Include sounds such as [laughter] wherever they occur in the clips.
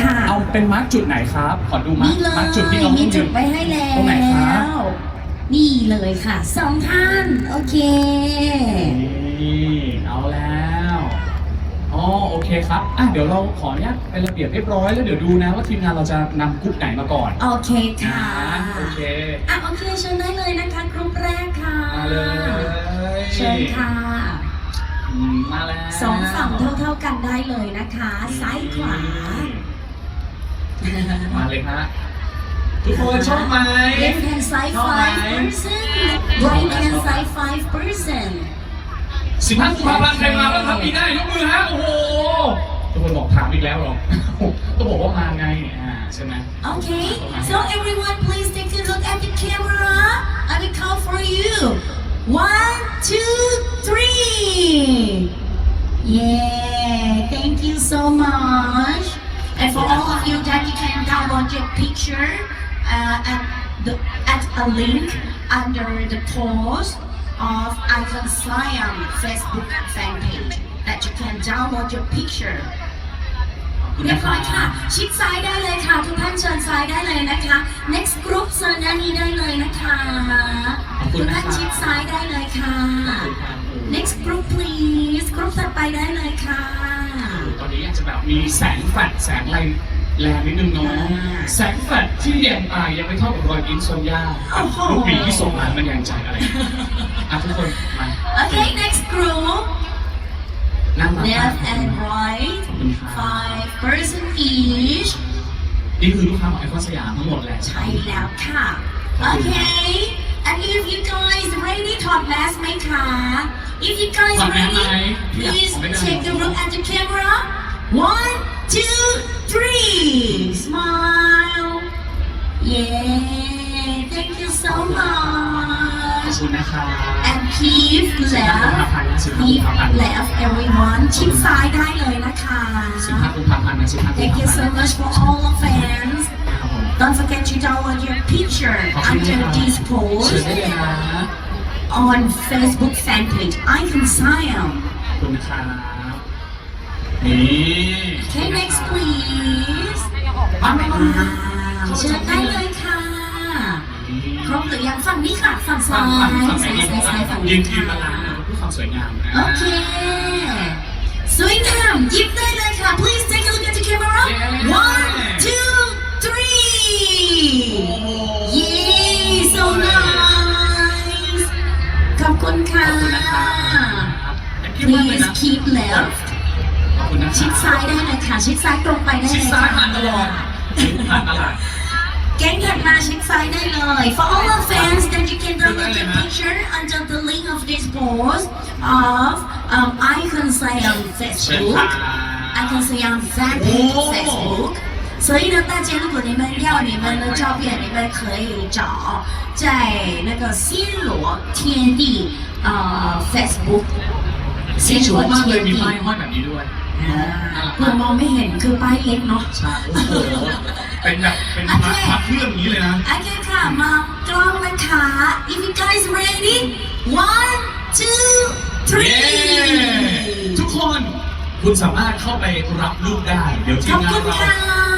ค่ะ เอาเป็นมาร์กจุดไหนครับ ขอดูมาร์นี่กเลยมาร์กจุดที่น้องมียืจุดนไว้ให้แล้ตรงไหนครับวนี่เลยค่ะสองท่าน โอเค นี่เอาแล้วอ๋อโอเคครับอะเดี๋ยวเราขออนุญาตเป็นระเบียบเรียบร้อยแล้วเดี๋ยวดูนะว่าทีมงานเราจะนำกรุ๊ปไหนมาก่อนโอเคค่ะนะโอเคอะ โอเคเชิญได้เลยนะคะกรุ๊ปแรกค่ะ มาเลยเชิญค่ะอืมมาแล้ว สองฝั่งเท่าๆกันได้เลยนะคะ ซ้ายขวามาเลยฮะทุกคนชอบไหม left hand side ชอบไหม five person right hand side five person สิบห้ากุมภาพันธ์ใครมาบ้างครับปีหน้ายกมือฮะ โอ้โห ทุกคนบอกถามอีกแล้วเหรอ ก็บอกว่ามาไงอ่าใช่ไหม Okay, so everyone please take a look at the camera. I will count for you. One, two, three. Yeah, thank you so much. Picture uh, at the at a link under the post of Icon Siam Facebook fan page that you can download your picture. ขอบคุณเรียนะบคร้รัอยค่ะ ชิดซ้ายได้เลยค่ะ ทุกท่านเชิญซ้ายได้เลยนะคะ next group เชิญด้านนี้ได้เลยนะคะขอบคุทุณกนะท่านครับชิดซ้ายได้เลยค่ะขอบคุณครับ next group please กรุ๊ปถัดไปได้เลยค่ะ ตอนนี้อาจจะแบบมีแสงแฟลชแสงอะไร แรงนิดนึงเนาะอ่าแสงแฟลชที่ยังอ่ายังไม่เท่ากับรอยยิ้มโซนยาโอ้โหลูกหมีที่ส่งมามันยังใจอะไรอะทุกคนมา okay next group นั่งมา left and right ขอบคุณครับ five person each นี่คือลูกค้าของไอคอนสยามทั้งหมดแหละใช่แล้วค่ะ okay and if you guys ready ถอดแมสไหมคะ if you guys ถอดแมสไหม ready อยาก please ผมไม่ได้ take a look at the camera one two three smile yeah thank you so ขอบ much คุณนะคะ and keep สิบห้ากุมภา left พันธ์นะสิบห้ากุ keep มภาพันธ์ left everyone ชิดซ้ายได้เลยนะคะ สิบห้ากุมภาพันธ์นะสิบห้ากุม thank ภา you พัน so ธ์ much for all the fans ครับผม Don't forget to download your picture ขอบคุณ under นะครับ this เชิญ post ได้เลยนะ on Facebook fan page Icon Siam. ขอบคุณนะครับนี่ Okay, next please. มาไม่มาว้าวเชิญได้เลยค่ะครบหรือยังฝั่งนี้ค่ะฝั่งซ้าฝั่ยงฝั่งฝั่งซ้ายดีซ้ายซ้ายฝั่งยืนี้ค่ะเพื่อความสวยงามโอเคสวยงามยิ้มได้เลยค่ะ please take a look at the camera one two three yes so nice ขอบคุณค่ะ please keep left ชิดซ้ายได้เลยค่ะ ชิดซ้ายตรงไปได้เลยค่ะ Can [laughs] get magic Friday live. For all our fans, then you can download the picture under the link of this post of um, I can say on Facebook. I can say on Facebook. 所以呢，大家如果你们要你们的照片，你们可以找在那个新罗天地呃 Facebook。新罗天地。 ป้ายห้อยแบบนี้ด้วยอ่าน่ารักเพื่อมมากองไม่เห็นคือป้ายเล็กเนาะ ใช่โอ้โหเป็นแบบเป็นพักพักเครื่องอย่างนี้เลยนะ โอเคค่ะ มากล้องนะคะ if you guys ready one two เย้ three ทุกคนคุณสามารถเข้าไปรับรูปได้ เดี๋ยวทีขอมบงาคุนณเราค่ะ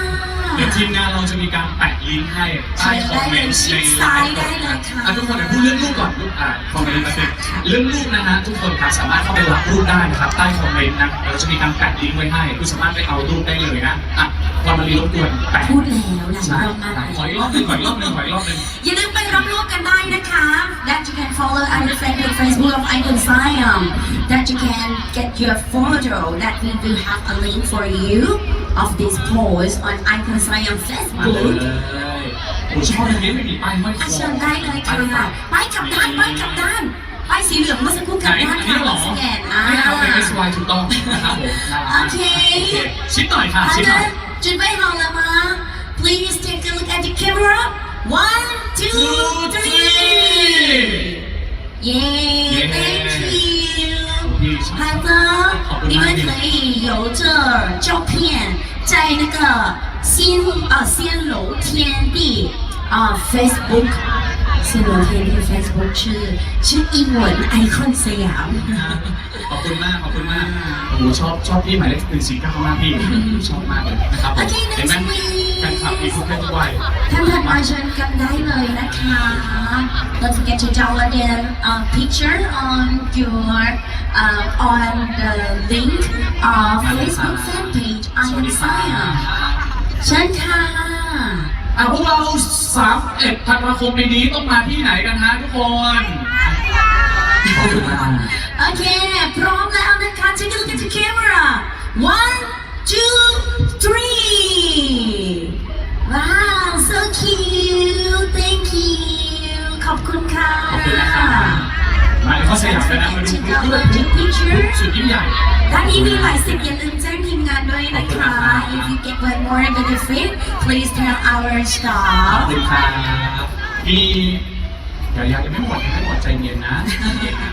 เดี๋ยวทีมงานเราจะมีการแปะลิงก์ให้ใต้คอมเมนต์ในไลฟ์ก่อนนะอะทุกคนเดี๋ยวพูดเรื่องรูปก่อนรูปอะคอมเมนต์มาสิเรื่องรูปนะฮะทุกคนครับสามารถเข้าไปรับรูปได้นะครับใต้คอมเมนต์นะเดี๋ยวเราจะมีการแปะลิงก์ไว้ให้คุณสามารถไปเอารูปได้เลยนะอะวันมารีรบกวนแปะพูดแล้วหลังใช่เรามาขออีกรอบหนึงขออีกรอบหนึงขออีกรอบหนึงอย่าลืมไปรับรูปกันได้นะคะ that you can follow our Facebook Facebook of Icon Siam that you can get your photo that we will have a link for you of this post on Icon Siam มาเล Facebook ยผมชอบตรงนี้ไม่มีป้ายห้อยค อ่ะ อ เชิญได้เลยค่ะไปกลับด้านไปกลับด้านไปสีเหลืองเมื่อสักครู่ก ไหน ลับด้าน อัน ค่ะ นี้เหรอ สแกนอ่า ไม่เอาเป็น S Y ถูกต้องนะครับผมน่ารัก โอเค ชิดหน่อยค่ะ 好 ชิดหน่อย 的，准备好了吗？Please take a look at the camera. One, two, Two, three. Yeah, thank you. พี่ชอบ 好的，你们可以有这照片在那个 仙啊仙楼天地啊 Facebook。仙楼天地 Facebook ชื่อชื่อ英文 Icon สยาม ขอบคุณมาก ขอบคุณมาก โอ้โหชอบชอบพี่หมายเลขหนึ่งสี่เก้ามากพี่ ชอบมากเลยนะครับผม โอเค เดี๋ยว นแฟนคลับมีทุกเพศทุกวัย ท่านถัดมาเชิญกันได้เลยนะคะ Don't forget to download the uh, picture on your uh, on the link of Facebook fan page สวัส I ดี am ครับ Saya เชิญค่ะ อะพวกเราสามเอ็ดธันวาคมปีนี้ต้องมาที่ไหนกันฮะทุกคนขอบคุณมากโอเค พร้อมแล้วนะคะ Take a look at the camera one two three ว้าว so cute thank you ขอบคุณค่ะ ขอบคุณนะครับมาในข้อสยามกันนะมาดู To รูป download the picture สุดยิ่งใหญ่ ด้านนี้มีหลายสิ่งอย่าลืมแจ้ง If you get one more benefit please tell our ขอบ staff คุณครับมีเดี๋ยวยังไม่หมดยังไม่หมดใจเย็นนะอะ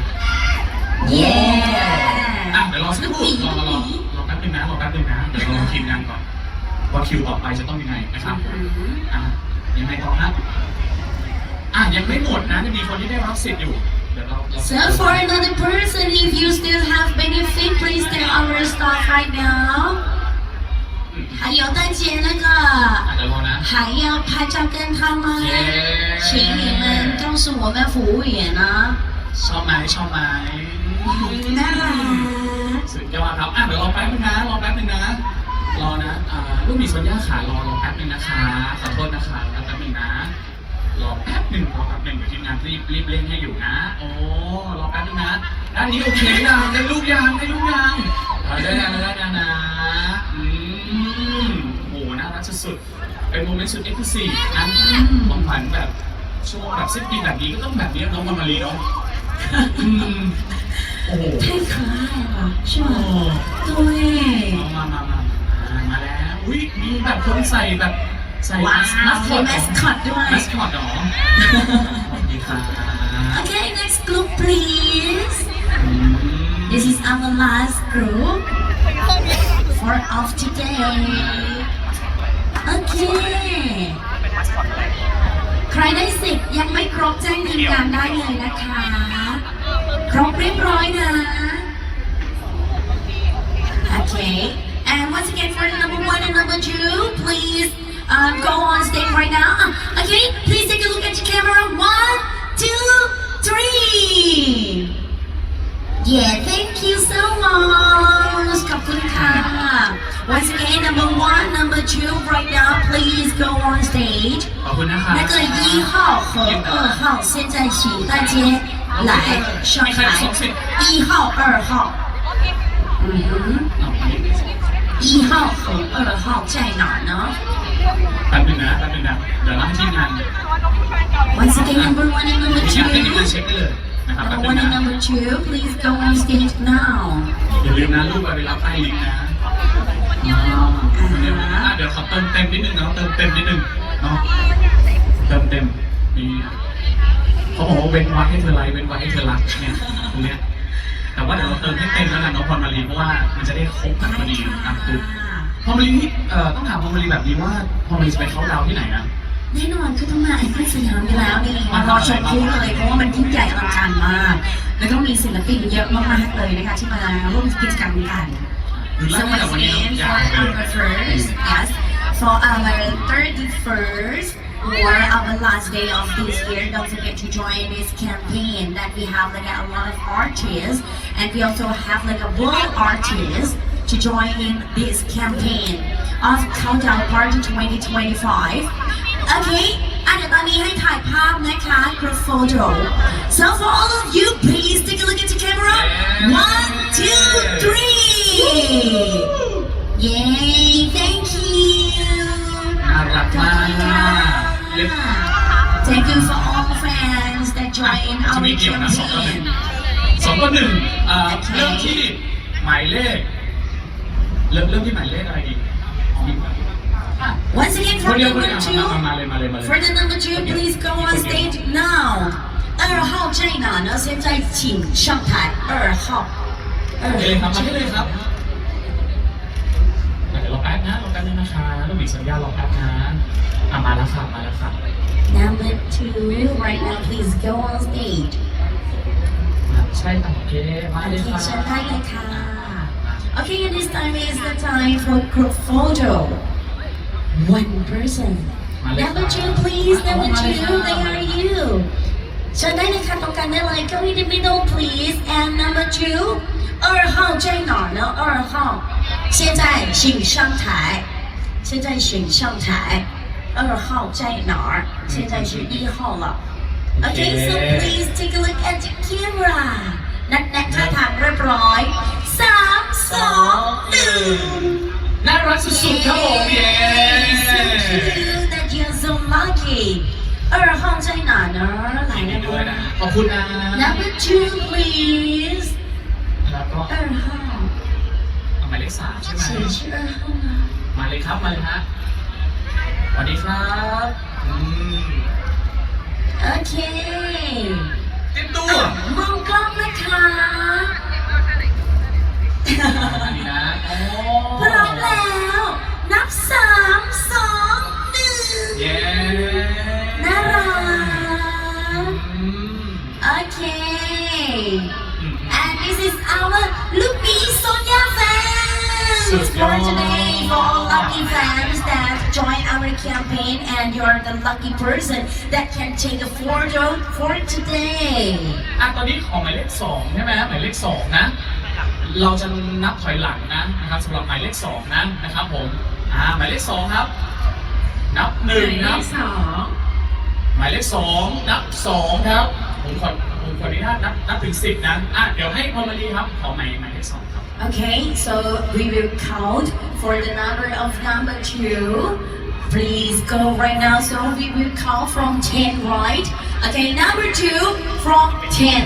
yeah เดี๋ยวรอสักครู่รอรอรอรอแป๊บนึงนะรอแป๊บนึงนะเดี๋ยวเราลองทีมงานก่อนว่าคิวต่อไปจะต้องยังไงนะครับอะยังไงต่อครับอะยังไม่หมดนะยังมีคนที่ได้รับสิทธิ์อยู่เดี๋ยวเราเรา So for another person, if you still have benefit, please tell our staff right now. 还有大姐那 อ่ะ 个 เดี๋ยวรอนะ 还要拍照跟他们，耶请你们告诉我们服务员啊。 ชอบไหมชอบไหม 那啦， สุดยอดครับ อ่ะเดี๋ยวรอแป๊บนึงนะ รอแป๊บนึงนะ รอนะ อ่า ลูกหมีสัญญาขารอรอแป๊บนึงนะคะ ขอโทษนะคะรอแป๊บนึงนะ รอแป๊บหนึ่งรอแป๊บหนึ่งเดี๋ยวทีมงานรีบรีบเร่งให้อยู่นะ โอ้ รอแป๊บนึงนะ ด้านนี้โอเคยังได้ลูกยังได้ลูกยังเออได้ยังได้ยังนะ อืม โห น่ารักสุดๆเป็นโมเมนต์สุดเอ็กซ์คลูซีฟนะของขวัญแบบช่วงแบบสิ้นปีแบบนี้ก็ต้องแบบนี้น้องมามารีเนาะอืมโอ้โห 太可爱了，是 โอ้ 吗？对。 มามามามามาแล้ว อุ้ยมีแบบคนใส่แบบใส่ ว้าว มัสคอต มี mascot ด้วย มัสคอตเหรอสวัสดีครับ Okay, next group, please. อืม This is our last group for of today. Okay. ใครได้สิทธิ์ยังไม่ครบแจ้งทีมงานได้เลยนะคะ ครบเรียบร้อยนะ Okay. And once again for the number one and number two, please um, go on stage right now. Uh, Okay, please take a look at your camera. One, two, three. Yeah, thank you so much. ขอบคุณค่ะ Once again, number one, number two, right now, please go on stage. ขอบคุณนะครับ 那个一号和二号，现在请大家来上台。一号、二号。嗯哼， เอาไป 一号和二号在哪儿呢 แป๊บนึงนะแป๊บนึงนะ เดี๋ยวเราให้ทีมงาน ？Once again, number one and number ทีมงานให้ทีมงาน two. เช็คได้เลยนะครับแป๊บ Number นึง one and นะ number two, please go on stage now. อย่าลืมนะลูกไปรับใต้ลิงก์นะอ๋อ เดี๋ยวอะเดี๋ยวขอเติมเต็มนิดนึงเนาะเติมเต็มนิดนึงเนาะเติมเต็มนี่เขาบอกว่าเว้นวักให้เธอไลค์เว้นวักให้เธอรักเนี่ยตรงเนี้ยแต่ว่าเดี๋ยวเราเติมให้เต็มแล้วกันเนาะพรมารีเพราะว่ามันจะได้ครบกันพอดีอะคือพรมารีนี่เอ่อต้องถามพรมารีแบบนี้ว่าพรมารีจะไปเข้าดาวที่ไหนนะแน่นอนคือต้องมาไอคอนสยามอยู่แล้วนี่มารอชมคู่เลยเพราะว่ามันยิ่งใหญ่อลังการมาก แล้วก็มีศิลปินเยอะมากๆเลยนะคะที่มาร่วมกิจกรรมกัน คือ So เริ่มตั้งแต่ once วันนี้ again ยา for วไปเลย our first, yes, for our 31st or our last day of this year, don't forget to join this campaign that we have like a lot of artists and we also have like a world artists to join in this campaign of Countdown Party 2025. Okay, อ่ะเดี๋ยวตอนนี้ให้ถ่ายภาพนะคะ group photo. So for all of you, please take a look at the camera. One, two, three. Yay, thank you. น่ารักมากเรียก Thank you for all fans that join จะ our มีเกี่ยวนะสองต่อหนึ่ง campaign. สองต่อหนึ่งเอ่อเริ่มที่หมายเลข เริ่มเริ่มที่หมายเลขอะไรดีอ่ะ Once again ค for นเดียวคน number เดียวมา two. มาเลยมาเลยมาเลย For the number two, please go on stage now. 二号在哪呢？现在请上台。二号。 โอเคเลยครับมาได้เลยครับอ่ะเดี๋ยวรอแป๊บนะรอแป๊บนึงนะคะลูกบิดสัญญาณรอแป๊บนะอ่ะมาแล้วค่ะมาแล้วค่ะ Number two, right now, please go on stage. ใช่ค่ะโอเคมาเลย Okay, ค่ะ เชิญได้เลยค่ะ Okay, and this time is the time for group photo. one person number two please number two they are you เชิญได้เลยค่ะตรงกลางได้เลย go in the middle please and number two 二号在哪儿呢二号现在请上台现在请上台二号在哪儿现在是一号了 Okay so please take a look at the camera นัดแนะท่าทางเรียบร้อยสามสองหนึ่ง น่ารักสุดๆครับผมเย้ Thank you that you're so lucky 二号在哪呢来 ยินดี 了 ด้วยนะ 吗 ขอบคุณนะ Number two please เพเอาหมายเลขสามใช่ไหมเสียชื่อเออมาเลยครับมาเลยฮะสวัสดีครับอืมโอเคติดตัว มองกล้องนะคะ campaign and you're the lucky person that can take a photo for today อะตอนนี้ของหมายเลขสองใช่ไหมหมายเลขสองนะ เราจะนับถอยหลังนะนะครับสำหรับหมายเลขสองนะนะครับผมอ่าหมายเลขสองครับ นับหนึ่งนับสองหมายเลขสองนับสองครับผมขอผมขออนุญาตนับนับถึงสิบนะอะเดี๋ยวให้พลมารีครับ ขอหมายหมายเลขสองครับ Okay, so we will count for the number of number two. Please go right now. So we will count from 10, right? Okay, number two from 10.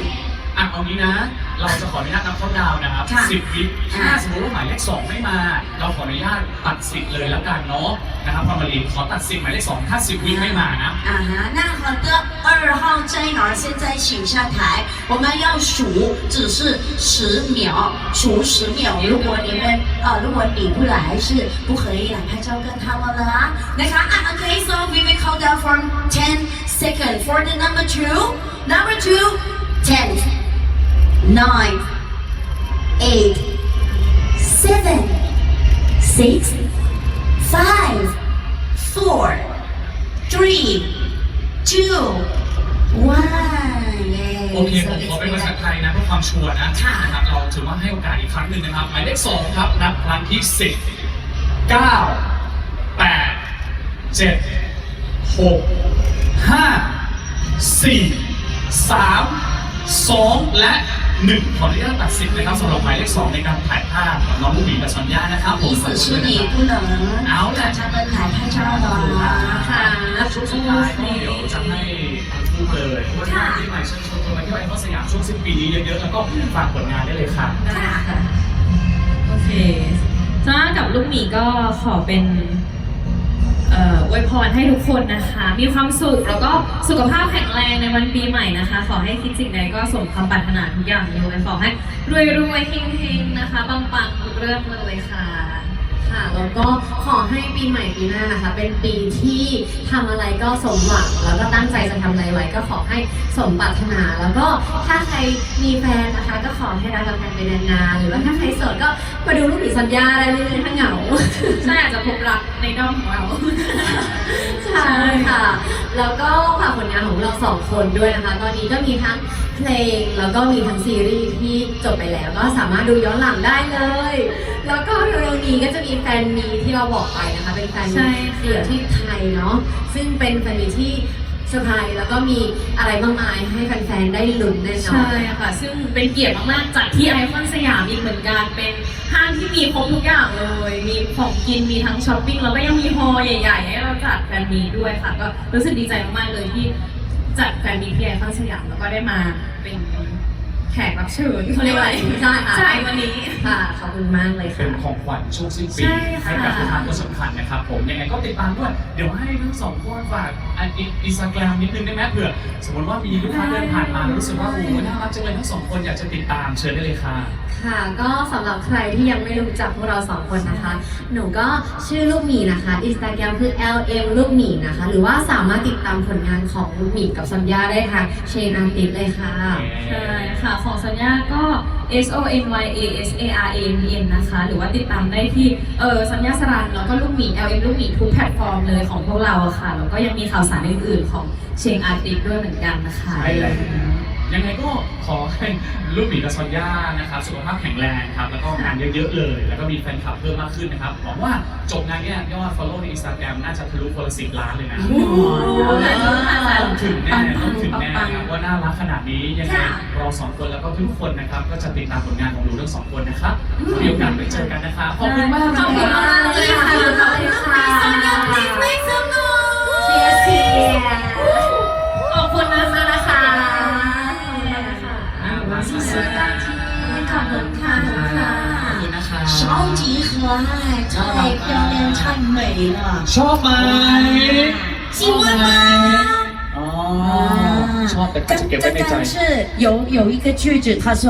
อ่ะเอางี้นะ เราจะขออนุญาตนับเขาดาวน์นะครับ ค่ะ สิบวิถ้า ค่ะ สมมติว่าหมายเลขสองไม่มา เราขออนุญาตตัดสิทธิ์เลยแล้วกันเนาะนะครับพลมารีขอตัดสิทธิ์หมายเลขสองถ้าสิบวิไม่มานะ 啊哈，那好的，二号在哪儿？现在请上台，我们要数，只是十秒，数十秒。如果你们呃，如果你不来是不可以来拍照跟他们了啊。那看啊，OK，so we will count down from ten seconds for the number two. Number two, ten, Nine, eight, seven, six, five, four. three, two, one. Yay. โอเค So ผม it's ขอเป็น been ภาษา a- ไทยนะเพื่อความชัวร์นะค่ะนะครับเราถือว่าให้โอกาสอีกครั้งหนึ่งนะครับหมายเลขสองครับนับครั้งที่สิบเก้าแปดเจ็ดหกห้าสี่สามสองและ หนึ่งขออนุญาตตัดสินนะครับสำหรับหมายเลขสองในการถ่ายภาพกับน้องลูกหมีกับสัญญานะครับผมสุดชีวิตผู้หลังเอาแหละชาเป็นถ่ายภาพชาบ้านค่ะชุดสุดท้ายเดี๋ยวจะให้พูดเลยว่าที่ใหม่เชิญชวนมาที่ใไอคอนสยามช่วงสิ้นปีนี้เยอะๆแล้วก็ฝากผลงานได้เลยค่ะโอเคสำหรับกับลูกหมีก็ขอเป็น เอ่ออวยพรให้ทุกคนนะคะ มีความสุขแล้วก็สุขภาพแข็งแรงในวันปีใหม่นะคะ ขอให้คิดสิ่งใดก็สมความปรารถนาทุกอย่างเลยขอให้รวยรวยๆเฮงๆนะคะปังๆทุกเรื่องเลยค่ะ ค่ะ แล้วก็ขอให้ปีใหม่ปีหน้านะคะ เป็นปีที่ทำอะไรก็สมหวัง แล้วก็ตั้งใจจะทำอะไรไว้ ก็ขอให้สมปรารถนา แล้วก็ถ้าใครมีแฟนนะคะ ก็ขอให้รักกันไปนานๆ หรือว่าถ้าใครโสดก็มาดูลูกหมีสัญญาได้เลยถ้าเหงา ใช่อาจจะพบรักในด้อมของเรา ใช่ค่ะ แล้วก็ฝากผลงานของเราสองคนด้วยนะคะ ตอนนี้ก็มีทั้งเพลงแล้วก็มีทั้งซีรีส์ที่จบไปแล้ว ก็สามารถดูย้อนหลังได้เลย แล้วก็เร็วๆนี้ก็จะมีแฟนมีที่เราบอกไปนะคะ เป็นแฟนใช่มีค่ะเดี่ยวที่ไทยเนาะซึ่งเป็นแฟนมีที่เซอร์ไพรส์แล้วก็มีอะไรมากมายให้แฟนๆ ได้ลุ้นแน่นอนใช่ค่ะ ซึ่งเป็นเกียรติมากๆจากที่ไอคอนสยามอีกเหมือนกัน เป็นห้างที่มีครบทุกอย่างเลย มีของกิน มีทั้งช้อปปิ้ง แล้วก็ยังมีฮอลล์ใหญ่ๆ ให้เราจัดแฟนมีตด้วยค่ะ ก็รู้สึกดีใจมากๆ เลยที่จัดแฟนมีตที่ไอคอนสยามแล้วก็ได้มาเป็นแขกรับเชิญเขาเรียกว่าอะไรใช่ค่ะใช่วันนี้ค่ะ ขอบคุณมากเลยเป็ค่ะ นของขวัญช่วงสิ้นปีใช่ค่ะ ให้กับผู้ทานคนสำคัญนะครับผมยังไงก็ติดตามด้วย เดี๋ยวให้ทั้งสองคนฝากอินสตาแกรมนิดนึงได้ไหมเผื่อสมมติว่ามีลูกค้าเดินผ่านมาแล้วรู้สึกว่าโอ้โหน่ารักจังเลยทั้งสองคนอยากจะติดตามเชิญได้เลยค่ะ ค่ะ ก็สำหรับใครที่ยังไม่รู้จักพวกเราสองคนนะคะ หนูก็ชื่อลูกหมีนะคะอินสตาแกรมคือ lm ลูกหมีนะคะ หรือว่าสามารถติดตามผลงานของลูกหมีกับสัญญาได้ทางเชนอาร์ติสเลยค่ะ ใช่ค่ะขของสัญญาก็ S O N Y A S A R A N N นะคะ หรือว่าติดตามได้ที่เออสัญญาสรันแล้วก็ลูกหมี L M ลูกหมีทุกแพลตฟอร์มเลยของพวกเราอะค่ะ แล้วก็ยังมีข่าวสารอื่นๆของเชงอาร์ติกด้วยเหมือนกันนะคะ ใช่แล้ว ยังไงก็ขอให้ลูกหมีกับซอนย่านะครับสุขภาพแข็งแรงครับแล้วก็งานเยอะๆเลย แล้วก็มีแฟนคลับเพิ่มมากขึ้นนะครับหวังว่าจบงานเนี้ยยอด follow ใน Instagram น่าจะทะลุคนละสิบล้านเลยนะต้องถึงแน่ต้องถึงแน่นะครับว่าน่ารักขนาดนี้ยังไงค่ะเราสองคนแล้วก็ทุกคนนะครับก็จะติดตามผลงานของหนูทั้งสองคนนะครับมีโอกาสไปเจอกันนะครับขอบคุณมากขอบคุณมากเลยค่ะขอบคุณค่ะ Please make some noise เชียร์เชียร์ ขอบคุณนะคะนะคะ อ่ามาสวัสดีครับ ขอบคุณค่ะขอบคุณค่ะ ขอบคุณนะครับ 超级可爱，太漂亮，太美了。 ชอบไหม 喜欢吗？ อ๋อชอบแต่ก็จะเก็บไว้ในใจ 刚刚是有有一个句子，他说